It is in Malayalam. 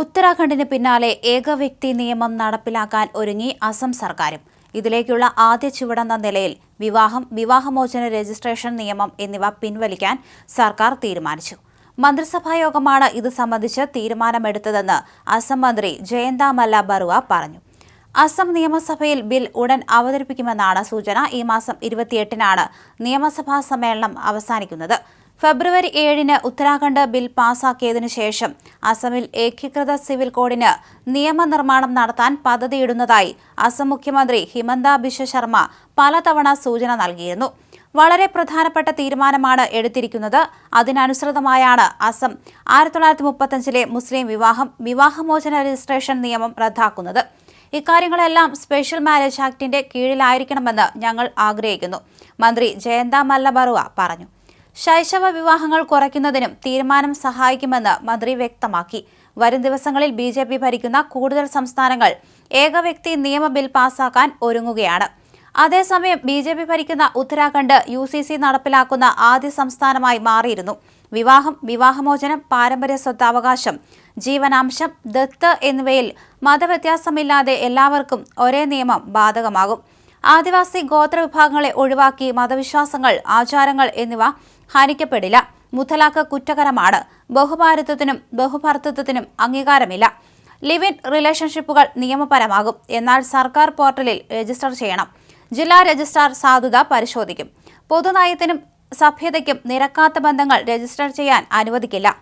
ഉത്തരാഖണ്ഡിന് പിന്നാലെ ഏകവ്യക്തി നിയമം നടപ്പിലാക്കാൻ ഒരുങ്ങി അസം സർക്കാരും. ഇതിലേക്കുള്ള ആദ്യ ചുവടെന്ന നിലയിൽ വിവാഹം വിവാഹമോചന രജിസ്ട്രേഷൻ നിയമം എന്നിവ പിൻവലിക്കാൻ സർക്കാർ തീരുമാനിച്ചു. മന്ത്രിസഭായോഗമാണ് ഇത് സംബന്ധിച്ച് തീരുമാനമെടുത്തതെന്ന് അസം മന്ത്രി ജയന്ത മല്ല ബറുവ പറഞ്ഞു. അസം നിയമസഭയിൽ ബിൽ ഉടൻ അവതരിപ്പിക്കുമെന്നാണ് സൂചന. ഈ മാസം ഇരുപത്തിയെട്ടിനാണ് നിയമസഭാ സമ്മേളനം അവസാനിക്കുന്നത്. ഫെബ്രുവരി ഏഴിന് ഉത്തരാഖണ്ഡ് ബിൽ പാസാക്കിയതിനു ശേഷം അസമിൽ ഏകീകൃത സിവിൽ കോഡിന് നിയമനിർമ്മാണം നടത്താൻ പദ്ധതിയിടുന്നതായി അസം മുഖ്യമന്ത്രി ഹിമന്ത ബിശ്വ ശർമ്മ പലതവണ സൂചന നൽകിയിരുന്നു. വളരെ പ്രധാനപ്പെട്ട തീരുമാനമാണ് എടുത്തിരിക്കുന്നത്. അതിനനുസൃതമായാണ് അസം ആയിരത്തി തൊള്ളായിരത്തി മുപ്പത്തഞ്ചിലെ മുസ്ലിം വിവാഹം വിവാഹമോചന രജിസ്ട്രേഷൻ നിയമം റദ്ദാക്കുന്നത്. ഇക്കാര്യങ്ങളെല്ലാം സ്പെഷ്യൽ മാരേജ് ആക്ടിന്റെ കീഴിലായിരിക്കണമെന്ന് ഞങ്ങൾ ആഗ്രഹിക്കുന്നു. മന്ത്രി ജയന്ത മല്ലബറുവ പറഞ്ഞു. ശൈശവ വിവാഹങ്ങൾ കുറയ്ക്കുന്നതിനും തീരുമാനം സഹായിക്കുമെന്ന് മന്ത്രി വ്യക്തമാക്കി. വരും ദിവസങ്ങളിൽ ബി ജെ പി ഭരിക്കുന്ന കൂടുതൽ സംസ്ഥാനങ്ങൾ ഏകവ്യക്തി നിയമ ബിൽ പാസാക്കാൻ ഒരുങ്ങുകയാണ്. അതേസമയം ബി ജെ പി ഭരിക്കുന്ന ഉത്തരാഖണ്ഡ് യു സി സി നടപ്പിലാക്കുന്ന ആദ്യ സംസ്ഥാനമായി മാറിയിരുന്നു. വിവാഹം വിവാഹമോചനം പാരമ്പര്യ സ്വത്താവകാശം ജീവനാംശം ദത്ത് എന്നിവയിൽ മതവ്യത്യാസമില്ലാതെ എല്ലാവർക്കും ഒരേ നിയമം ബാധകമാകും. ആദിവാസി ഗോത്ര വിഭാഗങ്ങളെ ഒഴിവാക്കി മതവിശ്വാസങ്ങൾ ആചാരങ്ങൾ എന്നിവ ഹനിക്കപ്പെടില്ല. മുത്തലാഖ് കുറ്റകരമാണ്. ബഹുഭാരത്വത്തിനും ബഹുഭർത്തൃത്വത്തിനും അംഗീകാരമില്ല. Live in റിലേഷൻഷിപ്പുകൾ നിയമപരമാകും. എന്നാൽ സർക്കാർ പോർട്ടലിൽ രജിസ്റ്റർ ചെയ്യണം. ജില്ലാ രജിസ്ട്രാർ സാധുത പരിശോധിക്കും. പൊതുനയത്തിനും സഭ്യതയ്ക്കും നിരക്കാത്ത ബന്ധങ്ങൾ രജിസ്റ്റർ ചെയ്യാൻ അനുവദിക്കില്ല.